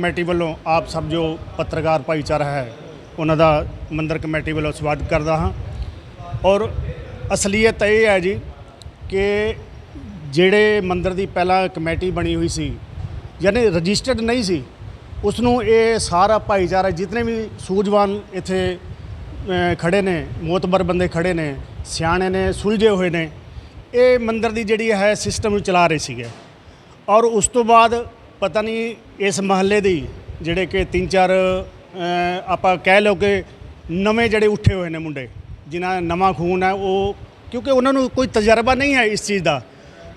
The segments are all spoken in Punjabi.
ਕਮੇਟੀ ਵੱਲੋਂ ਆਪ ਸਭ ਜੋ ਪੱਤਰਕਾਰ ਭਾਈਚਾਰਾ ਹੈ ਉਹਨਾਂ ਦਾ ਮੰਦਰ ਕਮੇਟੀ ਵੱਲੋਂ ਸਵਾਗਤ ਕਰਦਾ ਹਾਂ। ਔਰ ਅਸਲੀਅਤ ਇਹ ਹੈ ਜੀ ਕਿ ਜਿਹੜੇ ਮੰਦਰ ਦੀ ਪਹਿਲਾਂ ਕਮੇਟੀ ਬਣੀ ਹੋਈ ਸੀ ਯਾਨੀ ਰਜਿਸਟਰਡ ਨਹੀਂ ਸੀ ਉਸ ਨੂੰ ਇਹ ਸਾਰਾ ਭਾਈਚਾਰਾ ਜਿਤਨੇ ਵੀ ਸੂਝਵਾਨ ਇੱਥੇ ਅ, ਖੜੇ ਨੇ ਮੋਤਬਰ ਬੰਦੇ ਖੜੇ ਨੇ ਸਿਆਣੇ ਨੇ ਸੁਲਝੇ ਹੋਏ ਨੇ ਇਹ ਮੰਦਰ ਦੀ ਜਿਹੜੀ ਹੈ ਸਿਸਟਮ ਨੂੰ ਚਲਾ ਰਹੇ ਸੀਗੇ। ਔਰ ਉਸ ਤੋਂ ਬਾਅਦ ਪਤਾ ਨਹੀਂ ਇਸ ਮਹੱਲੇ ਦੀ ਜਿਹੜੇ ਕਿ ਤਿੰਨ ਚਾਰ ਆਪਾਂ ਕਹਿ ਲਓ ਕਿ ਨਵੇਂ ਜਿਹੜੇ ਉੱਠੇ ਹੋਏ ਨੇ ਮੁੰਡੇ, ਜਿਨ੍ਹਾਂ ਨਵਾਂ ਖੂਨ ਹੈ, ਉਹ ਕਿਉਂਕਿ ਉਹਨਾਂ ਨੂੰ ਕੋਈ ਤਜਰਬਾ ਨਹੀਂ ਹੈ ਇਸ ਚੀਜ਼ ਦਾ।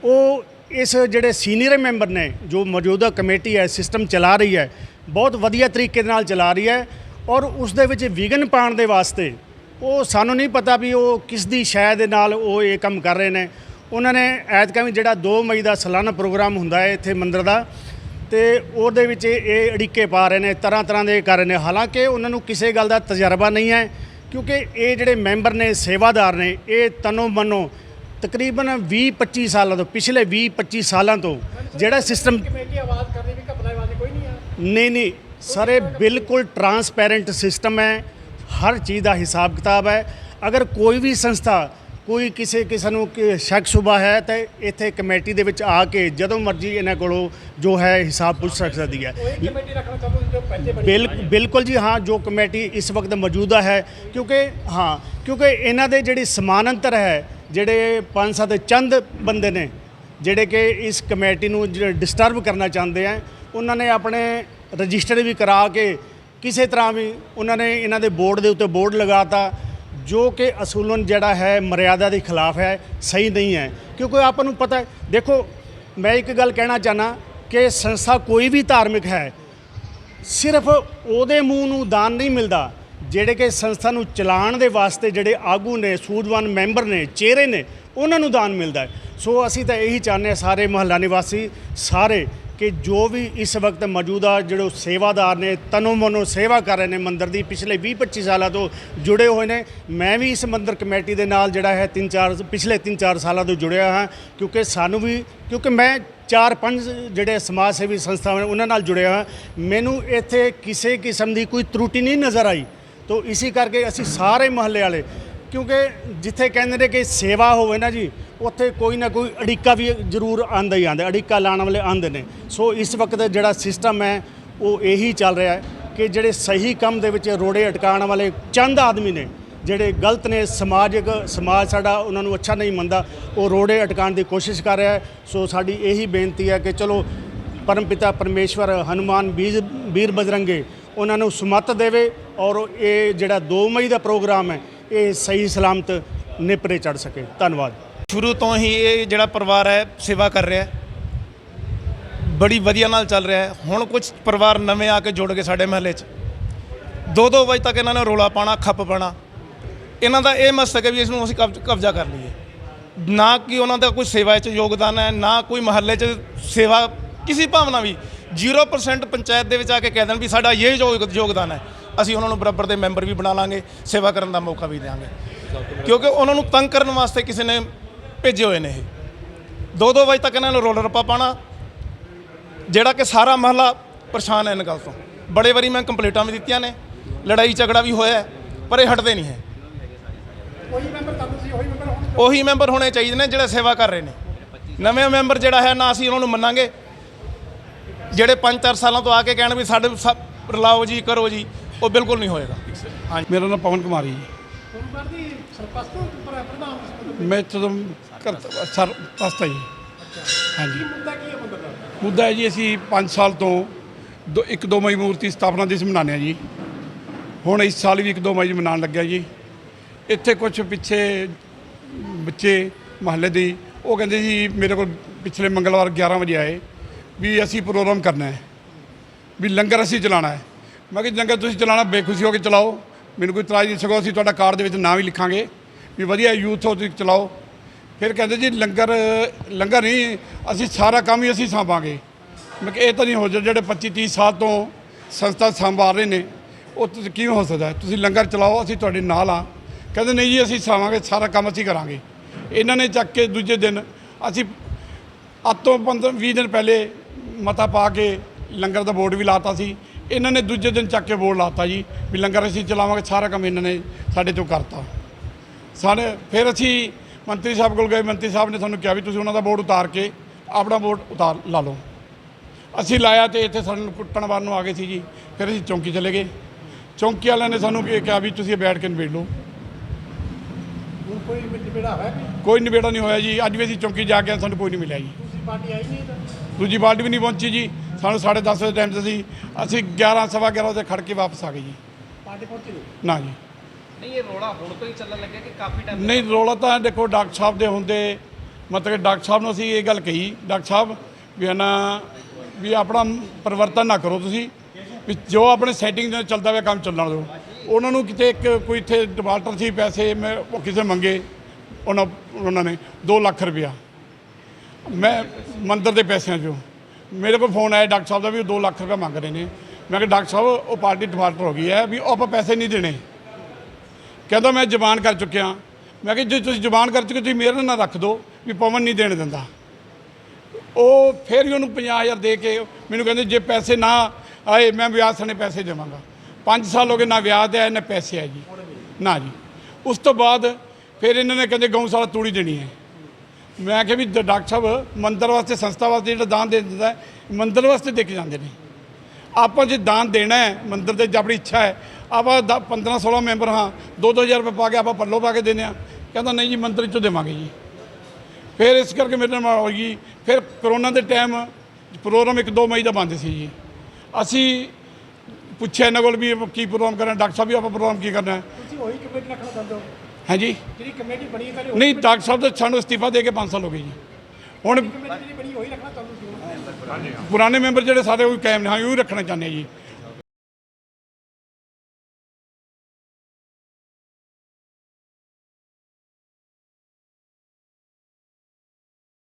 ਉਹ ਇਸ ਜਿਹੜੇ ਸੀਨੀਅਰ ਮੈਂਬਰ ਨੇ, ਜੋ ਮੌਜੂਦਾ ਕਮੇਟੀ ਹੈ, ਸਿਸਟਮ ਚਲਾ ਰਹੀ ਹੈ, ਬਹੁਤ ਵਧੀਆ ਤਰੀਕੇ ਦੇ ਨਾਲ ਚਲਾ ਰਹੀ ਹੈ ਔਰ ਉਸ ਦੇ ਵਿੱਚ ਵਿਗਨ ਪਾਉਣ ਦੇ ਵਾਸਤੇ ਉਹ ਸਾਨੂੰ ਨਹੀਂ ਪਤਾ ਵੀ ਉਹ ਕਿਸ ਦੀ ਸ਼ਾਇਦ ਦੇ ਨਾਲ ਉਹ ਇਹ ਕੰਮ ਕਰ ਰਹੇ ਨੇ। ਉਹਨਾਂ ਨੇ ਐਤਕਾਂ ਵੀ ਜਿਹੜਾ 2 ਮਈ ਦਾ ਸਾਲਾਨਾ ਪ੍ਰੋਗਰਾਮ ਹੁੰਦਾ ਹੈ ਇੱਥੇ ਮੰਦਰ ਦਾ ਤੇ ਉਹਦੇ ਵਿੱਚ ਇਹ ਅੜਿੱਕੇ ਪਾ ਰਹੇ ਨੇ ਤਰ੍ਹਾਂ ਤਰ੍ਹਾਂ ਦੇ ਕਰ ਰਹੇ ਨੇ। ਹਾਲਾਂਕਿ ਉਹਨਾਂ ਨੂੰ ਕਿਸੇ ਗੱਲ ਦਾ ਤਜਰਬਾ ਨਹੀਂ ਹੈ ਕਿਉਂਕਿ ਇਹ ਜਿਹੜੇ ਮੈਂਬਰ ਨੇ ਸੇਵਾਦਾਰ ਨੇ ਇਹ ਤਨੋ ਮਨੋ ਤਕਰੀਬਨ 20-25 ਸਾਲਾਂ ਤੋਂ ਪਿਛਲੇ 20-25 ਸਾਲਾਂ ਤੋਂ ਜਿਹੜਾ ਸਿਸਟਮ ਕਮੇਟੀ ਆਵਾਜ਼ ਕਰਨੀ ਵੀ ਘਪਲਾ ਆਵਾਜ਼ ਕੋਈ ਨਹੀਂ ਆ? ਨਹੀਂ ਨਹੀਂ ਸਰ ਇਹ ਬਿਲਕੁਲ ਟਰਾਂਸਪੈਰੈਂਟ ਸਿਸਟਮ ਹੈ ਹਰ ਚੀਜ਼ ਦਾ ਹਿਸਾਬ ਕਿਤਾਬ ਹੈ। ਅਗਰ ਕੋਈ ਵੀ ਸੰਸਥਾ ਕੋਈ ਕਿਸੇ ਕਿਸੇ ਨੂੰ ਕਿ ਸ਼ੱਕ ਸੁਭਾ ਹੈ ਤਾਂ ਇੱਥੇ ਕਮੇਟੀ ਦੇ ਵਿੱਚ ਆ ਕੇ ਜਦੋਂ ਮਰਜ਼ੀ ਇਹਨਾਂ ਕੋਲੋਂ ਜੋ ਹੈ ਹਿਸਾਬ ਪੁੱਛ ਸਕਦੀ ਹੈ। ਬਿਲ ਬਿਲਕੁਲ ਜੀ ਹਾਂ ਜੋ ਕਮੇਟੀ ਇਸ ਵਕਤ ਮੌਜੂਦਾ ਹੈ ਕਿਉਂਕਿ ਹਾਂ ਕਿਉਂਕਿ ਇਹਨਾਂ ਦੇ ਜਿਹੜੀ ਸਮਾਨਾਂਤਰ ਹੈ ਜਿਹੜੇ ਪੰਜ ਸੱਤ ਚੰਦ ਬੰਦੇ ਨੇ ਜਿਹੜੇ ਕਿ ਇਸ ਕਮੇਟੀ ਨੂੰ ਡਿਸਟਰਬ ਕਰਨਾ ਚਾਹੁੰਦੇ ਆ ਉਹਨਾਂ ਨੇ ਆਪਣੇ ਰਜਿਸਟਰ ਵੀ ਕਰਾ ਕੇ ਕਿਸੇ ਤਰ੍ਹਾਂ ਵੀ ਉਹਨਾਂ ਨੇ ਇਹਨਾਂ ਦੇ ਬੋਰਡ ਦੇ ਉੱਤੇ ਬੋਰਡ ਲਗਾਤਾ ਜੋ ਕਿ ਅਸੂਲਨ ਜਿਹੜਾ ਹੈ, ਮਰਿਆਦਾ ਦੇ ਖਿਲਾਫ ਹੈ, ਸਹੀ ਨਹੀਂ ਹੈ। ਕਿਉਂਕਿ ਆਪਾਂ ਨੂੰ ਪਤਾ ਹੈ, ਦੇਖੋ, ਮੈਂ ਇੱਕ ਗੱਲ ਕਹਿਣਾ ਚਾਹਨਾ ਕਿ ਸੰਸਥਾ ਕੋਈ ਵੀ ਧਾਰਮਿਕ ਹੈ, ਸਿਰਫ ਉਹਦੇ ਮੂੰਹ ਨੂੰ ਦਾਨ ਨਹੀਂ ਮਿਲਦਾ, ਜਿਹੜੇ ਕਿ ਸੰਸਥਾ ਨੂੰ ਚਲਾਉਣ ਦੇ ਵਾਸਤੇ ਜਿਹੜੇ ਆਗੂ ਨੇ, ਸੂਝਵਾਨ ਮੈਂਬਰ ਨੇ, ਚਿਹਰੇ ਨੇ, ਉਹਨਾਂ ਨੂੰ ਦਾਨ ਮਿਲਦਾ ਸੋ ਅਸੀਂ ਤਾਂ ਇਹੀ ਚਾਹੁੰਦੇ ਹਾਂ, ਸਾਰੇ ਮਹੱਲਾ ਨਿਵਾਸੀ, ਸਾਰੇ ਕਿ ਜੋ ਵੀ ਇਸ ਵਕਤ ਮੌਜੂਦਾ ਜਿਹੜੇ ਸੇਵਾਦਾਰ ਨੇ, ਤਨੋ ਮਨੋ ਸੇਵਾ ਕਰ ਰਹੇ ਨੇ ਮੰਦਰ ਦੀ, ਪਿਛਲੇ 20-25 ਸਾਲਾਂ ਤੋਂ ਜੁੜੇ ਹੋਏ ਨੇ। ਮੈਂ ਵੀ ਇਸ ਮੰਦਰ ਕਮੇਟੀ ਦੇ ਨਾਲ ਜਿਹੜਾ ਹੈ 3-4 ਪਿਛਲੇ 3-4 ਸਾਲਾਂ ਤੋਂ ਜੁੜਿਆ ਹਾਂ, ਕਿਉਂਕਿ ਸਾਨੂੰ ਵੀ, ਕਿਉਂਕਿ ਮੈਂ ਚਾਰ ਪੰਜ ਜਿਹੜੇ ਸਮਾਜ ਸੇਵੀ ਸੰਸਥਾਵਾਂ ਨੇ, ਉਹਨਾਂ ਨਾਲ ਜੁੜਿਆ ਹਾਂ। ਮੈਨੂੰ ਇੱਥੇ ਕਿਸੇ ਕਿਸਮ ਦੀ ਕੋਈ ਤਰੁਟੀ ਨਹੀਂ ਨਜ਼ਰ ਆਈ। ਤੋ ਇਸੇ ਕਰਕੇ ਅਸੀਂ ਸਾਰੇ ਮਹੱਲੇ ਵਾਲੇ ਕਿਉਂਕਿ ਜਿੱਥੇ ਕਹਿੰਦੇ ਨੇ ਕਿ ਸੇਵਾ ਹੋਵੇ ਨਾ ਜੀ, ਉੱਥੇ ਕੋਈ ਨਾ ਕੋਈ ਅੜਿੱਕਾ ਵੀ ਜ਼ਰੂਰ ਆਂਦਾ ਹੀ ਆਂਦਾ ਅੜਿੱਕਾ ਲਾਉਣ ਵਾਲੇ ਆਂਦੇ ਨੇ। ਸੋ ਇਸ ਵਕਤ ਜਿਹੜਾ ਸਿਸਟਮ ਹੈ, ਉਹ ਇਹੀ ਚੱਲ ਰਿਹਾ ਹੈ ਕਿ ਜਿਹੜੇ ਸਹੀ ਕੰਮ ਦੇ ਵਿੱਚ ਰੋੜੇ ਅਟਕਾਉਣ ਵਾਲੇ ਚੰਦ ਆਦਮੀ ਨੇ, ਜਿਹੜੇ ਗਲਤ ਨੇ, ਸਮਾਜਿਕ, ਸਮਾਜ ਸਾਡਾ ਉਹਨਾਂ ਨੂੰ ਅੱਛਾ ਨਹੀਂ ਮੰਨਦਾ, ਉਹ ਰੋੜੇ ਅਟਕਾਉਣ ਦੀ ਕੋਸ਼ਿਸ਼ ਕਰ ਰਿਹਾ ਹੈ। ਸੋ ਸਾਡੀ ਇਹੀ ਬੇਨਤੀ ਹੈ ਕਿ ਚਲੋ, ਪਰਮਪਿਤਾ ਪਰਮੇਸ਼ਵਰ, ਹਨੂਮਾਨ ਵੀਰ ਵੀਰ ਬਜਰੰਗੇ ਉਹਨਾਂ ਨੂੰ ਸੁਮਤ ਦੇਵੇ ਔਰ ਇਹ ਜਿਹੜਾ 2 ਮਈ ਦਾ ਪ੍ਰੋਗਰਾਮ ਹੈ ਇਹ ਸਹੀ ਸਲਾਮਤ ਨਿਪਰੇ ਚੜ ਸਕੇ। ਧੰਨਵਾਦ। ਸ਼ੁਰੂ ਤੋਂ ਹੀ ਇਹ ਜਿਹੜਾ ਪਰਿਵਾਰ ਹੈ, ਸੇਵਾ ਕਰ ਰਿਹਾ ਹੈ। ਬੜੀ ਵਧੀਆ ਨਾਲ ਚੱਲ ਰਿਹਾ ਹੈ। ਹੁਣ ਕੁਝ ਪਰਿਵਾਰ ਨਵੇਂ ਆ ਕੇ ਜੁੜ ਗਏ ਸਾਡੇ ਮਹੱਲੇ 'ਚ। 2-2 ਵਜੇ ਤੱਕ ਇਹਨਾਂ ਨੇ ਰੋਲਾ ਪਾਣਾ ਖੱਪ ਪਾਣਾ ਇਹਨਾਂ ਦਾ ਇਹ ਮਸਤਕ ਹੈ ਵੀ ਇਸ ਨੂੰ ਅਸੀਂ ਕਬਜ਼- ਕਬਜ਼ਾ ਕਰ ਲਈਏ। ਨਾ ਕਿ ਉਹਨਾਂ ਦਾ ਕੋਈ ਸੇਵਾ 'ਚ ਯੋਗਦਾਨ ਹੈ, ਨਾ ਕੋਈ ਮਹੱਲੇ 'ਚ ਸੇਵਾ, ਕਿਸੇ ਭਾਵਨਾ ਵੀ 0% ਪੰਚਾਇਤ ਦੇ ਵਿੱਚ ਆ ਕੇ ਕਹਿ ਦੇਣ ਵੀ ਸਾਡਾ ਇਹ ਯੋਗ- ਯੋਗਦਾਨ ਹੈ। ਅਸੀਂ ਉਹਨਾਂ ਨੂੰ ਬਰਾਬਰ ਦੇ ਮੈਂਬਰ ਵੀ ਬਣਾ ਲਾਂਗੇ ਸੇਵਾ ਕਰਨ ਦਾ ਮੌਕਾ ਵੀ ਦੇਵਾਂਗੇ ਕਿਉਂਕਿ ਉਹਨਾਂ ਨੂੰ ਤੰਗ ਕਰਨ ਵਾਸਤੇ ਕਿਸੇ ਨੇ ਭੇਜੇ ਹੋਏ ਨੇ ਇਹ। ਦੋ ਦੋ ਵਜੇ ਤੱਕ ਇਹਨਾਂ ਨੂੰ ਰੋਲ ਰੱਪਾ ਪਾਣਾ ਜਿਹੜਾ ਕਿ ਸਾਰਾ ਮਹੱਲਾ ਪਰੇਸ਼ਾਨ ਹੈ ਇਹਨਾਂ ਗੱਲ ਤੋਂ। ਬੜੇ ਵਾਰੀ ਮੈਂ ਕੰਪਲੀਟਾਂ ਵੀ ਦਿੱਤੀਆਂ ਨੇ ਲੜਾਈ ਝਗੜਾ ਵੀ ਹੋਇਆ ਪਰ ਇਹ ਹਟਦੇ ਨਹੀਂ ਹੈ। ਕੋਈ ਮੈਂਬਰ ਤੁਹਾਨੂੰ ਸੀ ਉਹੀ ਮੈਂਬਰ ਹੁਣ ਉਹੀ ਮੈਂਬਰ ਹੋਣੇ ਚਾਹੀਦੇ ਨੇ ਜਿਹੜੇ ਸੇਵਾ ਕਰ ਰਹੇ ਨੇ। ਨਵੇਂ ਮੈਂਬਰ ਜਿਹੜਾ ਹੈ ਨਾ ਅਸੀਂ ਉਹਨਾਂ ਨੂੰ ਮੰਨਾਂਗੇ ਜਿਹੜੇ 5-4 ਸਾਲਾਂ ਤੋਂ ਆ ਕੇ ਕਹਿਣ ਵੀ ਸਾਡੇ ਸਭ ਰਲਾਓ ਜੀ, ਕਰੋ ਜੀ, ਉਹ ਬਿਲਕੁਲ ਨਹੀਂ ਹੋਏਗਾ। ਹਾਂਜੀ। ਮੇਰਾ ਨਾਮ ਪਵਨ ਕੁਮਾਰ ਜੀ। ਸੋਮਵਾਰ ਦੀ ਸਰਪੰਚ ਪ੍ਰਧਾਨ ਮੈਂ ਇੱਥੋਂ ਤੋਂ ਘਰ ਜੀ ਹਾਂਜੀ ਮੁੱਦਾ ਕੀ ਹੈ ਮੰਦਰ ਦਾ ਮੁੱਦਾ ਹੈ ਜੀ, ਅਸੀਂ 5 ਸਾਲ ਤੋਂ ਦੋ, ਇੱਕ ਦੋ ਮਈ ਮੂਰਤੀ ਸਥਾਪਨਾ ਦਿਵਸ ਮਨਾਉਂਦੇ ਹਾਂ ਜੀ। ਹੁਣ ਇਸ ਸਾਲ ਵੀ ਇੱਕ ਦੋ ਮਈ ਮਨਾਉਣ ਲੱਗਿਆ ਜੀ। ਇੱਥੇ ਕੁਝ ਪਿੱਛੇ ਬੱਚੇ, ਮਹੱਲੇ ਦੇ, ਉਹ ਕਹਿੰਦੇ ਜੀ, ਮੇਰੇ ਕੋਲ ਪਿਛਲੇ ਮੰਗਲਵਾਰ 11 ਵਜੇ ਆਏ। ਵੀ ਅਸੀਂ ਪ੍ਰੋਗਰਾਮ ਕਰਨਾ ਹੈ, ਵੀ ਲੰਗਰ ਅਸੀਂ ਚਲਾਉਣਾ ਹੈ। ਮੈਂ ਕਿਹਾ, ਲੰਗਰ ਤੁਸੀਂ ਚਲਾਉਣਾ, ਬੇਖੁਸ਼ੀ ਹੋ ਕੇ ਚਲਾਓ। ਮੈਨੂੰ ਕੋਈ ਇਤਰਾਜ਼ ਨਹੀਂ ਸਕੋ ਅਸੀਂ ਤੁਹਾਡਾ ਕਾਰਡ ਦੇ ਵਿੱਚ ਨਾਂ ਵੀ ਲਿਖਾਂਗੇ, ਵੀ ਵਧੀਆ ਯੂਥ ਹੋ, ਤੁਸੀਂ ਚਲਾਓ। ਫਿਰ ਕਹਿੰਦੇ ਜੀ, ਲੰਗਰ ਲੰਗਰ ਨਹੀਂ, ਅਸੀਂ ਸਾਰਾ ਕੰਮ ਹੀ ਅਸੀਂ ਸੰਭਾਂਗੇ ਮੈਂ ਕਿਹਾ, ਇਹ ਤਾਂ ਨਹੀਂ ਹੋ ਜਾ ਜਿਹੜੇ 25 30 ਸਾਲ ਤੋਂ ਸੰਸਥਾ ਸੰਭਾਲ ਰਹੇ ਨੇ, ਉਹ ਤੁਸੀਂ ਕਿਵੇਂ ਹੋ ਸਕਦਾ ਤੁਸੀਂ ਲੰਗਰ ਚਲਾਓ, ਅਸੀਂ ਤੁਹਾਡੇ ਨਾਲ ਆ ਕਹਿੰਦੇ, ਨਹੀਂ ਜੀ, ਅਸੀਂ ਸਾਵਾਂਗੇ ਸਾਰਾ ਕੰਮ ਅਸੀਂ ਕਰਾਂਗੇ। ਇਹਨਾਂ ਨੇ ਚੱਕ ਕੇ ਦੂਜੇ ਦਿਨ ਅਸੀਂ ਅੱਜ ਤੋਂ 15 20 ਦਿਨ ਪਹਿਲੇ ਮਤਾ ਪਾ ਕੇ ਲੰਗਰ ਦਾ ਬੋਰਡ ਵੀ ਲਾਤਾ ਸੀ। ਇਹਨਾਂ ਨੇ ਦੂਜੇ ਦਿਨ ਚੱਕ ਕੇ ਬੋਰਡ ਲਾਤਾ ਜੀ ਵੀ ਲੰਗਰ ਅਸੀਂ ਚਲਾਵਾਂਗੇ ਸਾਰਾ ਕੰਮ ਇਹਨਾਂ ਨੇ ਸਾਡੇ ਤੋਂ ਕਰਤਾ। ਸਾਡੇ ਫਿਰ ਅਸੀਂ ਮੰਤਰੀ ਸਾਹਿਬ ਕੋਲ ਗਏ ਮੰਤਰੀ ਸਾਹਿਬ ਨੇ ਸਾਨੂੰ ਕਿਹਾ ਵੀ ਤੁਸੀਂ ਉਹਨਾਂ ਦਾ ਬੋਰਡ ਉਤਾਰ ਕੇ ਆਪਣਾ ਬੋਰਡ ਉਤਾਰ ਲਾ ਲਓ। ਅਸੀਂ ਲਾਇਆ ਤੇ ਇੱਥੇ ਸਾਨੂੰ ਕੁੱਟਣ ਵਾਰ ਨੂੰ ਆ ਗਏ ਸੀ ਜੀ ਫਿਰ ਅਸੀਂ ਚੌਂਕੀ ਚਲੇ ਗਏ। ਚੌਂਕੀ ਵਾਲਿਆਂ ਨੇ ਸਾਨੂੰ ਕਿਹਾ ਵੀ ਤੁਸੀਂ ਬੈਠ ਕੇ ਨਿਬੇੜ ਲਓ। ਕੋਈ ਨਿਬੇੜਾ ਹੋਇਆ ਕੋਈ ਨਿਬੇੜਾ ਨਹੀਂ ਹੋਇਆ ਜੀ ਅੱਜ ਵੀ ਅਸੀਂ ਚੌਂਕੀ ਜਾ ਕੇ ਸਾਨੂੰ ਕੋਈ ਨਹੀਂ ਮਿਲਿਆ ਜੀ। ਦੂਸਰੀ ਪਾਰਟੀ ਆਈ ਨਹੀਂ ਤਾਂ ਦੂਜੀ ਪਾਰਟੀ ਵੀ ਨਹੀਂ ਪਹੁੰਚੀ ਜੀ। ਸਾਨੂੰ 10:30 ਵਜੇ ਟਾਈਮ ਤੇ ਸੀ ਅਸੀਂ 11 ਸਵਾ 11 ਵਜੇ ਖੜ ਕੇ ਵਾਪਸ ਆ ਗਏ ਜੀ। ਪਾਰਟੀ ਪਹੁੰਚੀ ਨਹੀਂ ਨਾ ਜੀ। ਨਹੀਂ ਇਹ ਰੋਲਾ ਹੁਣ ਤੋਂ ਹੀ ਚੱਲਣ ਲੱਗਿਆ ਕਿ ਕਾਫੀ ਟਾਈਮ ਨਹੀਂ ਰੌਲਾ ਤਾਂ ਦੇਖੋ ਡਾਕਟਰ ਸਾਹਿਬ ਦੇ ਹੁੰਦੇ ਮਤਲਬ ਡਾਕਟਰ ਸਾਹਿਬ ਨੂੰ ਅਸੀਂ ਇਹ ਗੱਲ ਕਹੀ ਡਾਕਟਰ ਸਾਹਿਬ ਵੀ ਹੈ ਨਾ ਵੀ ਆਪਣਾ ਪਰਿਵਰਤਨ ਨਾ ਕਰੋ ਤੁਸੀਂ ਵੀ ਜੋ ਆਪਣੇ ਸੈਟਿੰਗ ਨਾਲ ਚੱਲਦਾ ਹੋਇਆ ਕੰਮ ਚੱਲਣ ਦਿਓ। ਉਹਨਾਂ ਨੂੰ ਕਿਤੇ ਇੱਕ ਕੋਈ ਇੱਥੇ ਡਿਫਾਲਟਰ ਸੀ ਪੈਸੇ ਮੈਂ ਉਹ ਕਿਸੇ ਮੰਗੇ ਉਹਨਾਂ ਉਹਨਾਂ ਨੇ 2 ਲੱਖ ਰੁਪਇਆ। ਮੈਂ ਮੰਦਰ ਦੇ ਪੈਸਿਆਂ 'ਚੋਂ। ਮੇਰੇ ਕੋਲ ਫੋਨ ਆਇਆ ਡਾਕਟਰ ਸਾਹਿਬ ਦਾ ਵੀ ਉਹ 2 ਲੱਖ ਰੁਪਇਆ ਮੰਗ ਰਹੇ ਨੇ। ਮੈਂ ਕਿਹਾ, ਡਾਕਟਰ ਸਾਹਿਬ, ਉਹ ਪਾਰਟੀ ਡਿਫਾਲਟਰ ਹੋ ਗਈ ਹੈ ਵੀ ਉਹ ਆਪਾਂ ਪੈਸੇ ਨਹੀਂ ਦੇਣੇ। ਕਹਿੰਦਾ, ਮੈਂ ਜ਼ਬਾਨ ਕਰ ਚੁੱਕਿਆ। ਮੈਂ ਕਿਹਾ, ਜੇ ਤੁਸੀਂ ਜ਼ਬਾਨ ਕਰ ਚੁੱਕੇ ਤੁਸੀਂ ਮੇਰੇ ਨਾਲ ਰੱਖ ਦਿਓ ਵੀ ਪਵਨ ਨਹੀਂ ਦੇਣ ਦਿੰਦਾ। ਉਹ ਫਿਰ ਹੀ ਉਹਨੂੰ 50000 ਦੇ ਕੇ ਮੈਨੂੰ ਕਹਿੰਦੇ, ਜੇ ਪੈਸੇ ਨਾ ਆਏ, ਮੈਂ ਵਿਆਜ ਸਣੇ ਪੈਸੇ ਦੇਵਾਂਗਾ। 5 ਸਾਲ ਹੋ ਗਏ ਨਾ ਵਿਆਜ ਦੇ ਆਏ ਨਾ ਪੈਸੇ ਆਏ ਜੀ। ਨਾ ਜੀ। ਉਸ ਤੋਂ ਬਾਅਦ ਫਿਰ ਇਹਨਾਂ ਨੇ ਕਹਿੰਦੇ ਗਊਸ਼ਾਲਾ ਤੂੜੀ ਦੇਣੀ ਹੈ। ਮੈਂ ਕਿਹਾ ਵੀ ਡ- ਡਾਕਟਰ ਸਾਹਿਬ ਮੰਦਰ ਵਾਸਤੇ ਸੰਸਥਾ ਵਾਸਤੇ ਜਿਹੜਾ ਦਾਨ ਦੇ ਦਿੰਦਾ ਹੈ, ਮੰਦਰ ਵਾਸਤੇ ਦੇ ਕੇ ਜਾਂਦੇ ਨੇ। ਆਪਾਂ ਜੇ ਦਾਨ ਦੇਣਾ ਹੈ ਮੰਦਰ ਤੇ ਜੇ ਆਪਣੀ ਇੱਛਾ ਹੈ ਆਪਾਂ 15 16 ਮੈਂਬਰ ਹਾਂ 2-2000 ਰੁਪਏ ਪਾ ਕੇ ਆਪਾਂ ਪੱਲੋ ਪਾ ਕੇ ਦਿੰਦੇ ਹਾਂ। ਕਹਿੰਦਾ ਨਹੀਂ ਜੀ ਮੰਦਰ ਚੋਂ ਦੇਵਾਂਗੇ ਜੀ। ਫਿਰ ਇਸ ਕਰਕੇ ਮੇਰੇ ਨਾਲ ਹੋਈ ਫਿਰ ਕਰੋਨਾ ਦੇ ਟਾਈਮ ਪ੍ਰੋਗਰਾਮ 1-2 ਮਈ ਦਾ ਬੰਦ ਸੀ ਜੀ। ਅਸੀਂ ਪੁੱਛਿਆ ਇਹਨਾਂ ਕੋਲ ਵੀ ਇਹ ਕੀ ਪ੍ਰੋਗਰਾਮ ਕਰਨਾ ਡਾਕਟਰ ਸਾਹਿਬ ਵੀ ਆਪਾਂ ਪ੍ਰੋਗਰਾਮ ਕੀ ਕਰਨਾ ਹੈ। ਤੁਸੀਂ ਉਹੀ ਕਮੇਟੀ ਰੱਖਣਾ ਚਾਹੁੰਦੇ ਹੋ। ਹਾਂਜੀ। ਜਿਹੜੀ ਕਮੇਟੀ ਬਣੀ ਹੈ ਪਹਿਲੇ ਨਹੀਂ ਡਾਕਟਰ ਸਾਹਿਬ ਤਾਂ ਸਾਨੂੰ ਅਸਤੀਫਾ ਦੇ ਕੇ 5 ਸਾਲ ਹੋ ਗਏ ਜੀ। ਹੁਣ ਕਮੇਟੀ ਜਿਹੜੀ ਬਣੀ ਉਹੀ ਰੱਖਣਾ ਚਾਹੁੰਦੇ ਸੀ ਪੁਰਾਣੇ ਮੈਂਬਰ ਜਿਹੜੇ ਸਾਰੇ ਉਹ ਕਾਇਮ ਨੇ। ਹਾਂ ਉਹ ਰੱਖਣਾ ਚਾਹੁੰਦੇ ਜੀ।